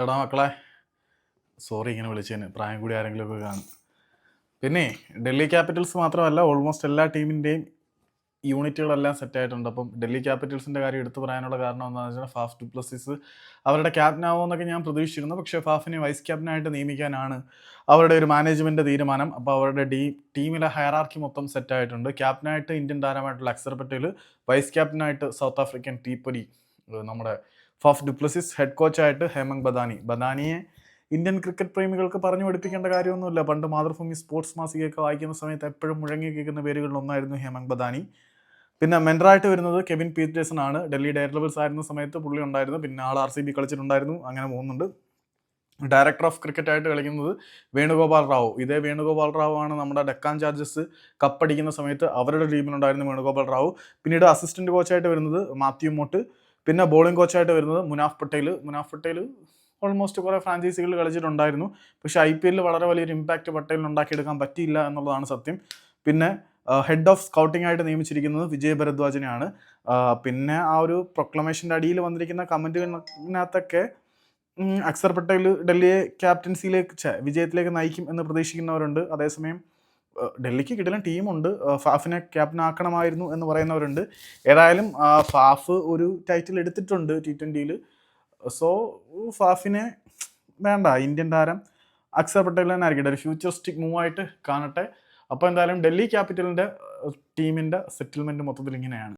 എടാ മക്കളെ. സോറി ഇങ്ങനെ വിളിച്ചതിന്. പ്രായം കൂടി ആരെങ്കിലും ഒക്കെ കാണും. പിന്നെ ഡൽഹി ക്യാപിറ്റൽസ് മാത്രമല്ല ഓൾമോസ്റ്റ് എല്ലാ ടീമിന്റെയും യൂണിറ്റുകളെല്ലാം സെറ്റ് ആയിട്ടുണ്ട്. അപ്പം ഡൽഹി ക്യാപിറ്റൽസിന്റെ കാര്യം എടുത്തു പറയാനുള്ള കാരണം എന്താണെന്ന് വെച്ചാൽ ഫാഫ് ടു ഡുപ്ലസിസ് അവരുടെ ക്യാപ്റ്റൻ എന്നൊക്കെ ഞാൻ പ്രതീക്ഷിച്ചിരുന്നു. പക്ഷേ ഫാഫിനെ വൈസ് ക്യാപ്റ്റനായിട്ട് നിയമിക്കാനാണ് അവരുടെ ഒരു മാനേജ്മെന്റ് തീരുമാനം. അപ്പോൾ അവരുടെ ഡീ ടീമിലെ ഹയറാർക്കി മൊത്തം സെറ്റ് ആയിട്ടുണ്ട്. ക്യാപ്റ്റനായിട്ട് ഇന്ത്യൻ താരമായിട്ടുള്ള അക്സർ പട്ടേൽ വൈസ് ക്യാപ്റ്റനായിട്ട് സൗത്ത് ആഫ്രിക്കൻ ടീപ്പൊരി നമ്മുടെ ഫാഫ് ഡുപ്ലസിസ് ഹെഡ് കോച്ചായിട്ട് ഹേമങ് ബദാനി. ബദാനിയെ ഇന്ത്യൻ ക്രിക്കറ്റ് പ്രേമികൾക്ക് പറഞ്ഞു പഠിപ്പിക്കേണ്ട കാര്യമൊന്നുമില്ല. പണ്ട് മാതൃഭൂമി സ്പോർട്സ് മാസികയൊക്കെ വായിക്കുന്ന സമയത്ത് എപ്പോഴും മുഴങ്ങി കേൾക്കുന്ന പേരുകളിൽ ഒന്നായിരുന്നു ഹേമങ് ബദാനി. പിന്നെ മെന്ററായിട്ട് വരുന്നത് കെവിൻ പീറ്റേഴ്സൺ ആണ്. ഡൽഹി ഡയർ ലെവൽസ് ആയിരുന്ന സമയത്ത് പുള്ളി ഉണ്ടായിരുന്നു. പിന്നെ ആൾ ആർ സി ബി കളിച്ചിട്ടുണ്ടായിരുന്നു. അങ്ങനെ പോകുന്നുണ്ട്. ഡയറക്ടർ ഓഫ് ക്രിക്കറ്റ് ആയിട്ട് കളിക്കുന്നത് വേണുഗോപാൽ റാവു. ഇതേ വേണുഗോപാൽ റാവു ആണ് നമ്മുടെ ഡെക്കാൻ ചാർജസ് കപ്പടിക്കുന്ന സമയത്ത് അവരുടെ ടീമിലുണ്ടായിരുന്നു വേണുഗോപാൽ റാവു. പിന്നീട് അസിസ്റ്റന്റ് കോച്ചായിട്ട് വരുന്നത് മാത്യു മോട്ട്. പിന്നെ ബോളിംഗ് കോച്ചായിട്ട് വരുന്നത് മുനാഫ് പട്ടേൽ മുനാഫ് പട്ടേൽ ഓൾമോസ്റ്റ് കുറേ ഫ്രാഞ്ചൈസികളിൽ കളിച്ചിട്ടുണ്ടായിരുന്നു. പക്ഷേ ഐ പി എല്ലിൽ വളരെ വലിയൊരു ഇമ്പാക്റ്റ് പട്ടേലിന് ഉണ്ടാക്കിയെടുക്കാൻ പറ്റിയില്ല എന്നുള്ളതാണ് സത്യം. പിന്നെ ഹെഡ് ഓഫ് സ്കൗട്ടിംഗ് ആയിട്ട് നിയമിച്ചിരിക്കുന്നത് വിജയ് ഭരദ്വാജിനെയാണ്. പിന്നെ ആ ഒരു പ്രൊക്ലമേഷന്റെ അടിയിൽ വന്നിരിക്കുന്ന കമന്റുകളിനകത്തൊക്കെ ഉം, അക്സർ പട്ടേൽ ഡൽഹിയെ ക്യാപ്റ്റൻസിയിലേക്ക് വിജയത്തിലേക്ക് നയിക്കും എന്ന് പ്രതീക്ഷിക്കുന്നവരുണ്ട്. അതേസമയം ഡൽഹിക്ക് കിടിലൻ ടീമുണ്ട്. ഫാഫിനെ ക്യാപ്റ്റൻ ആക്കണമായിരുന്നു എന്ന് പറയുന്നവരുണ്ട്. ഏതായാലും ഫാഫ് ഒരു ടൈറ്റിൽ എടുത്തിട്ടുണ്ട് ടി ട്വന്റിയിൽ സോ ഫാഫിനെ വേണ്ട ഇന്ത്യൻ താരം അക്സർ പട്ടേൽ തന്നെ ഒരു ഫ്യൂച്ചറിസ്റ്റിക് മൂവായിട്ട് കാണട്ടെ. അപ്പോൾ എന്തായാലും ഡൽഹി ക്യാപിറ്റലിന്റെ ടീമിന്റെ സെറ്റിൽമെന്റ് മൊത്തത്തിൽ ഇങ്ങനെയാണ്